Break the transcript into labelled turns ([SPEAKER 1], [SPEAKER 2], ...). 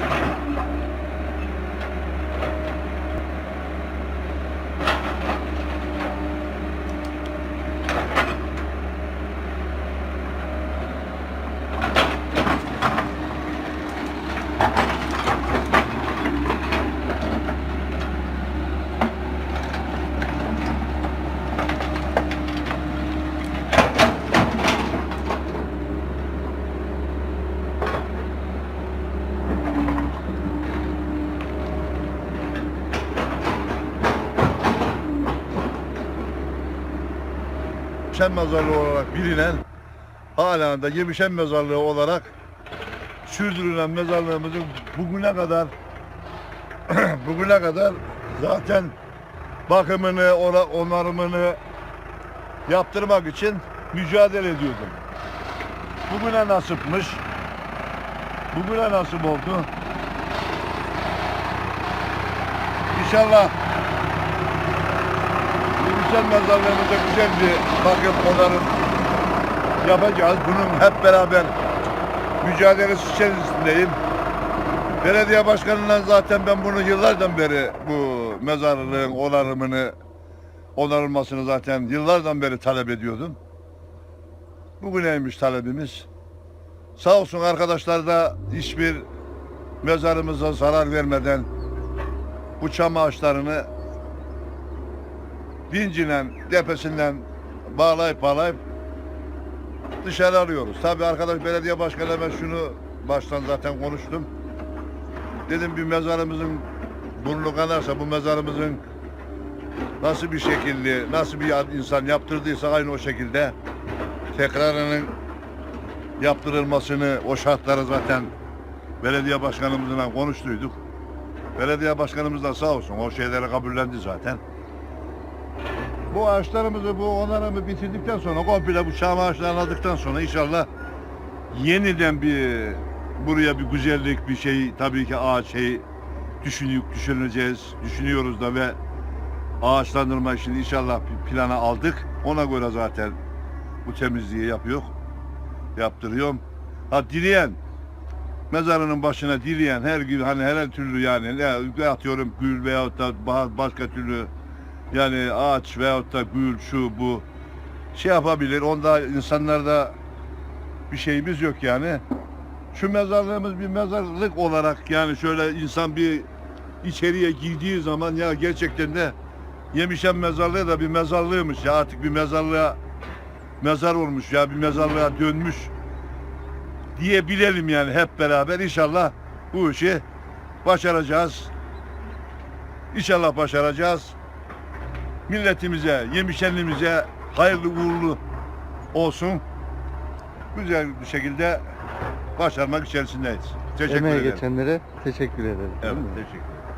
[SPEAKER 1] Thank you. Şen mezarlığı olarak bilinen hala da Yemişen mezarlığı olarak sürdürülen mezarlığımızın bugüne kadar bugüne kadar zaten bakımını, ona, onarımını yaptırmak için mücadele ediyordum. Bugüne nasipmiş. Bugüne nasip oldu. İnşallah Güzel mezarlığımıza güzel bir bakım onarım yapacağız. Bunun hep beraber mücadelesi içerisindeyim. Belediye başkanından zaten ben bunu yıllardan beri bu mezarlığın onarımını onarılmasını zaten yıllardan beri talep ediyordum. Bugüneymiş talebimiz. Sağ olsun arkadaşlar da hiçbir mezarımıza zarar vermeden bu çam ağaçlarını vinciyle tepesinden bağlayıp bağlayıp dışarı alıyoruz. Tabii arkadaş belediye başkanı ben şunu baştan zaten konuştum. Dedim bir mezarımızın burnu kanarsa bu mezarımızın nasıl bir şekilde, nasıl bir insan yaptırdıysa aynı o şekilde tekrarının yaptırılmasını o şartları zaten belediye başkanımızla konuştuyduk. Belediye başkanımız da sağ olsun o şeyleri kabullendi zaten. Bu ağaçlarımızı, bu onarımı bitirdikten sonra komple bu çam ağaçlarını aldıktan sonra inşallah yeniden bir buraya bir güzellik bir şey tabii ki ağaç şey düşünüp düşüneceğiz, düşünüyoruz da ve ağaçlandırma işini inşallah plana aldık. Ona göre zaten bu temizliği yapıyor. Yaptırıyorum. Ha dileyen mezarının başına dileyen her gün hani her türlü yani ne atıyorum gül veyahut da ba- başka türlü yani ağaç veyahut da gül şu bu şey yapabilir. Onda insanlarda bir şeyimiz yok yani. Şu mezarlığımız bir mezarlık olarak yani şöyle insan bir içeriye girdiği zaman ya gerçekten de Yemişen mezarlığı da bir mezarlığıymış ya artık bir mezarlığa mezar olmuş ya bir mezarlığa dönmüş diyebilelim yani hep beraber inşallah bu işi başaracağız. İnşallah başaracağız. Milletimize, yemişenliğimize hayırlı uğurlu olsun. Güzel bir şekilde başarmak içerisindeyiz. Teşekkür
[SPEAKER 2] Emeğe
[SPEAKER 1] ederim.
[SPEAKER 2] geçenlere teşekkür ederim.
[SPEAKER 1] Evet, teşekkür ederim.